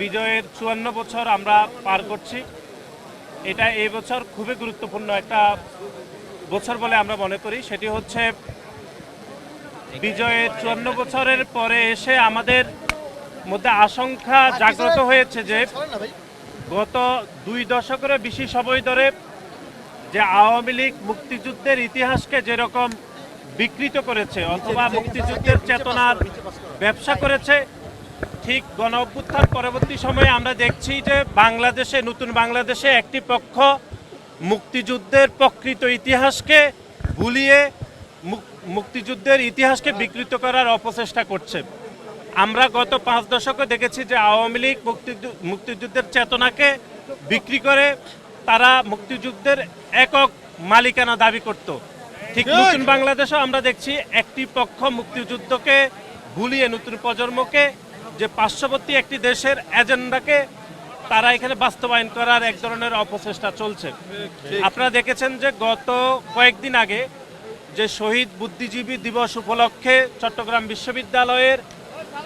বিজয়ের চুয়ান্ন বছর আমরা পার করছি। এটা এই বছর খুবই গুরুত্বপূর্ণ একটা বছর বলে আমরা মনে করি। সেটি হচ্ছে বিজয়ের চুয়ান্ন বছরের পরে এসে আমাদের মধ্যে আশঙ্কা জাগ্রত হয়েছে যে গত দুই দশকেরও বেশি সময় ধরে যে আওয়ামী লীগ মুক্তিযুদ্ধের ইতিহাসকে যেরকম বিকৃত করেছে অথবা মুক্তিযুদ্ধের চেতনার ব্যবসা করেছে ঠিক গণ অভ্যুত্থান পরবর্তী সময়ে আমরা দেখছি যে বাংলাদেশে নতুন বাংলাদেশে একটি পক্ষ মুক্তিযুদ্ধের প্রকৃত ইতিহাসকে ভুলিয়ে মুক- মুক্তিযুদ্ধের ইতিহাসকে বিকৃত করার অপচেষ্টা করছে। আমরা গত পাঁচ দশকে দেখেছি যে আওয়ামী লীগ মুক্তিযু- মুক্তিযুদ্ধের চেতনাকে বিক্রি করে তারা মুক্তিযুদ্ধের একক মালিকানা দাবি করত। ঠিক নতুন বাংলাদেশেও আমরা দেখছি একটি পক্ষ মুক্তিযুদ্ধকে ভুলিয়ে নতুন প্রজন্মকে যে পার্শ্ববর্তী একটি দেশের এজেন্ডাকে তারা এখানে বাস্তবায়ন করার এক ধরনের অপচেষ্টা চলছে। আপনারা দেখেছেন যে গত কয়েকদিন আগে যে শহীদ বুদ্ধিজীবী দিবস উপলক্ষে চট্টগ্রাম বিশ্ববিদ্যালয়ের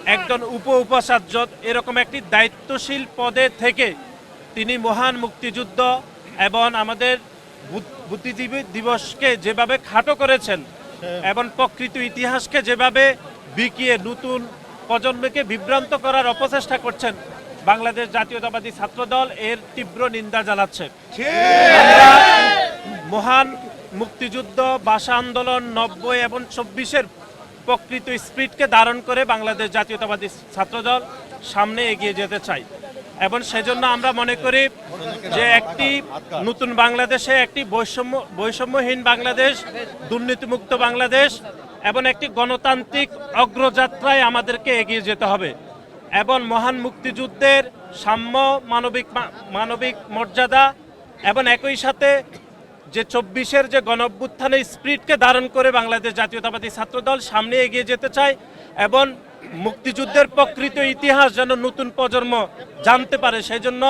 একজন উপ উপাচার্য এরকম একটি দায়িত্বশীল পদে থেকে তিনি মহান মুক্তিযুদ্ধ এবং আমাদের বুদ- বুদ্ধিজীবী দিবসকে যেভাবে খাটো করেছেন এবং প্রকৃত ইতিহাসকে যেভাবে বিকিয়ে নতুন প্রজন্মকে বিভ্রান্ত করার অপচেষ্টা করছেন বাংলাদেশ জাতীয়তাবাদী ছাত্রদল। এর তীব্র নিন্দা জানাচ্ছে। মহান মুক্তিযুদ্ধ ভাষা আন্দোলন নব্বই এবং চব্বিশের প্রকৃত স্পিডকে ধারণ করে বাংলাদেশ জাতীয়তাবাদী ছাত্রদল সামনে এগিয়ে যেতে চাই এবং সেজন্য আমরা মনে করি যে একটি নতুন বাংলাদেশে একটি বৈষম্য বৈষম্যহীন বাংলাদেশ দুর্নীতিমুক্ত বাংলাদেশ এবং একটি গণতান্ত্রিক অগ্রযাত্রায় আমাদেরকে এগিয়ে যেতে হবে এবং মহান মুক্তিযুদ্ধের সাম্য মানবিক মানবিক মর্যাদা এবং একই সাথে যে চব্বিশের যে গণঅভ্যুত্থানের স্পিরিটকে ধারণ করে বাংলাদেশ জাতীয়তাবাদী ছাত্রদল সামনে এগিয়ে যেতে চায় এবং মুক্তিযুদ্ধের প্রকৃত ইতিহাস যেন নতুন প্রজন্ম জানতে পারে সেই জন্য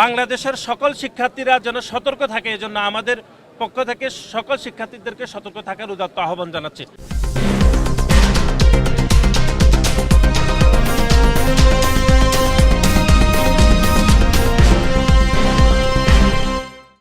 বাংলাদেশের সকল শিক্ষার্থীরা যেন সতর্ক থাকে, এজন্য আমাদের পক্ষ থেকে সকল শিক্ষার্থীদেরকে সতর্ক থাকার উদাত্ত আহ্বান জানাচ্ছি।